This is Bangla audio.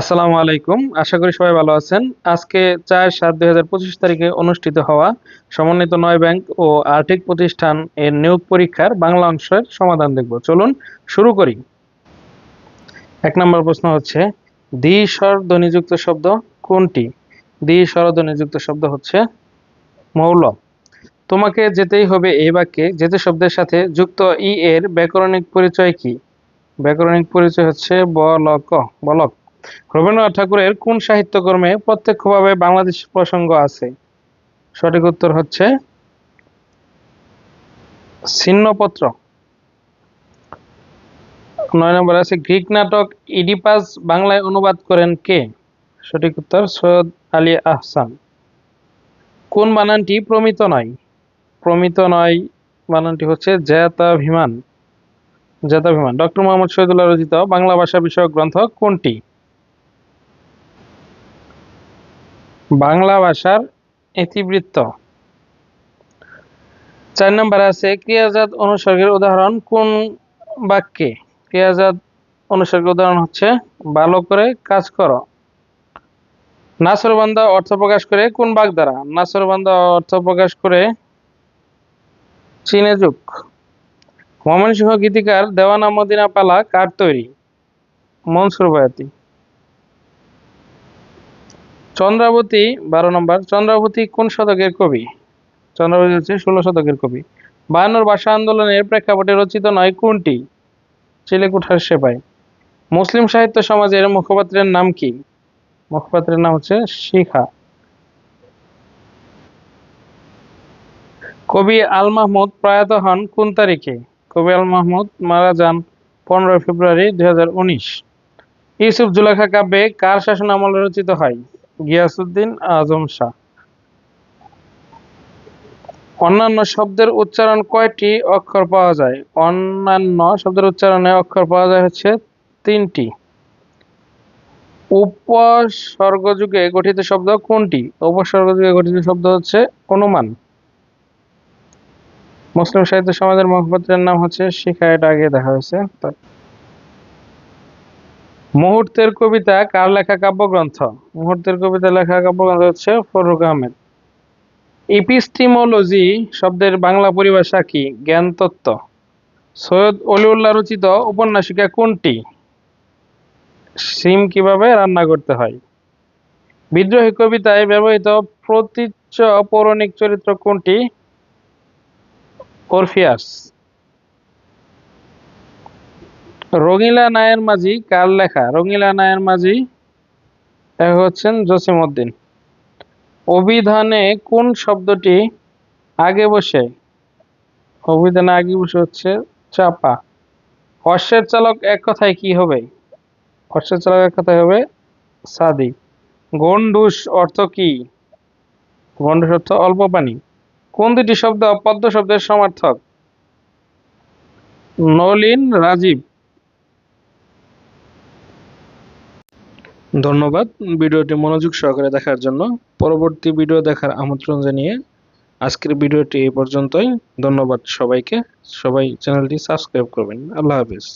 আসসালামু আলাইকুম। আশা করি সবাই ভালো আছেন। আজকে চার সাত দুই হাজার পঁচিশ তারিখে অনুষ্ঠিত হওয়া সমন্বিত নয় ব্যাংক ও আর্থিক প্রতিষ্ঠান এর নিয়োগ পরীক্ষার বাংলা অংশের সমাধান দেখব। চলুন শুরু করি। এক নম্বর প্রশ্ন হচ্ছে, দ্বি স্বর ধ্বনিযুক্ত শব্দ কোনটি? দ্বি স্বর ধ্বনিযুক্ত শব্দ হচ্ছে মৌল। তোমাকে যেতেই হবে এই বাক্যে, যেতে শব্দের সাথে যুক্ত ই এর ব্যাকরণিক পরিচয় কি? ব্যাকরণিক পরিচয় হচ্ছে বলক বলক। রবীন্দ্রনাথ ঠাকুরের কোন সাহিত্যকর্মে প্রত্যক্ষভাবে বাংলাদেশ প্রসঙ্গ আছে? সঠিক উত্তর হচ্ছে ছিন্নপত্র। নয় নম্বর আছে, গ্রিক নাটক ইডিপাস বাংলায় অনুবাদ করেন কে? সঠিক উত্তর, সৈয়দ আলী আহসান। কোন বানানটি প্রমিত নয়? প্রমিত নয় বানানটি হচ্ছে জেতাভিমান জেতাভিমান ডক্টর মোহাম্মদ শহীদুল্লাহ রচিত বাংলা ভাষা বিষয়ক গ্রন্থ কোনটি? বাংলা ভাষার ইতিবৃত্ত চার নম্বর আছে ক্রিয়াজাত অনুসর্গের উদাহরণ কোন বাক্যে? ক্রিয়াজাত অনুসর্গের উদাহরণ হচ্ছে, ভালো করে কাজ করো। নাসরবান্দা অর্থ প্রকাশ করে কোন বাক দ্বারা? নাসরবান্দা অর্থ প্রকাশ করে চীনে যুগ। ময়মনসিংহ গীতিকার দেওয়ানা মদিনা পালা কার তৈরি? মনসুর বয়াতি। চন্দ্রাবতী বারো নম্বর, চন্দ্রাবতী কোন শতকের কবি? চন্দ্রাবতী হচ্ছে ষোলো শতকের কবি। বায়ান্নর ভাষা আন্দোলনের প্রেক্ষাপটে রচিত নয়, কোনটি? চিলেকুঠার সেপাই। মুসলিম সাহিত্য সমাজের মুখপাত্রের নাম কি? মুখপাত্রের নাম হচ্ছে শিখা। কবি আল মাহমুদ প্রয়াত হন কোন তারিখে? কবি আল মাহমুদ মারা যান পনেরোই ফেব্রুয়ারি দুই ইউসুফ জুলেখা কাব্যে কার শাসন আমলে রচিত হয়? গিয়াসুদ্দিন আজম শাহ। অন্যান্য শব্দের উচ্চারণ কয়টি অক্ষর পাওয়া যায়? অন্যান্য শব্দের উচ্চারণে অক্ষর পাওয়া যায় হচ্ছে তিনটি। উপসর্গযুগে গঠিত শব্দ কোনটি? উপসর্গযুগে গঠিত শব্দ হচ্ছে অনুমান। মুসলিম সাহিত্য সমাজের মুখপাত্রের নাম হচ্ছে শিখা এটা আগে দেখা হয়েছে মুহূর্তের কবিতা কার লেখা কাব্যগ্রন্থ? মুহূর্তের কবিতা লেখা কাব্যগ্রন্থ হচ্ছে ফরুক আহমেদ। ইপিস্টিমোলজি শব্দের বাংলা পরিভাষা কি? জ্ঞান তত্ত্ব সৈয়দ অলিউল্লাহ রচিত উপন্যাসিকা কোনটি? সিম কীভাবে রান্না করতে হয়? বিদ্রোহী কবিতায় ব্যবহৃত প্রতীচ্য পৌরাণিক চরিত্র কোনটি? অরফিয়াস। রঙিলা নায়ের মাঝি কার লেখা? রঙিলা নায়ের মাঝি হচ্ছেন জসিম উদ্দিন। অভিধানে কোন শব্দটি আগে বসে? অভিধানে আগে বসে হচ্ছে চাপা। অশ্বের চালক এক কথায় কি হবে? অশ্বের চালক এক কথায় হবে সাদি গন্ডুস অর্থ কি? গন্ডুস অর্থ অল্প পানি। কোন দুটি শব্দ পদ্ম শব্দের সমার্থক? নলিন রাজীব। ধন্যবাদ ভিডিওটি মনোযোগ সহকারে দেখার জন্য। পরবর্তী ভিডিও দেখার আমন্ত্রণ জানিয়ে আজকের ভিডিওটি এই পর্যন্তই। ধন্যবাদ সবাইকে। সবাই চ্যানেলটি সাবস্ক্রাইব করবেন। আল্লাহ হাফিজ।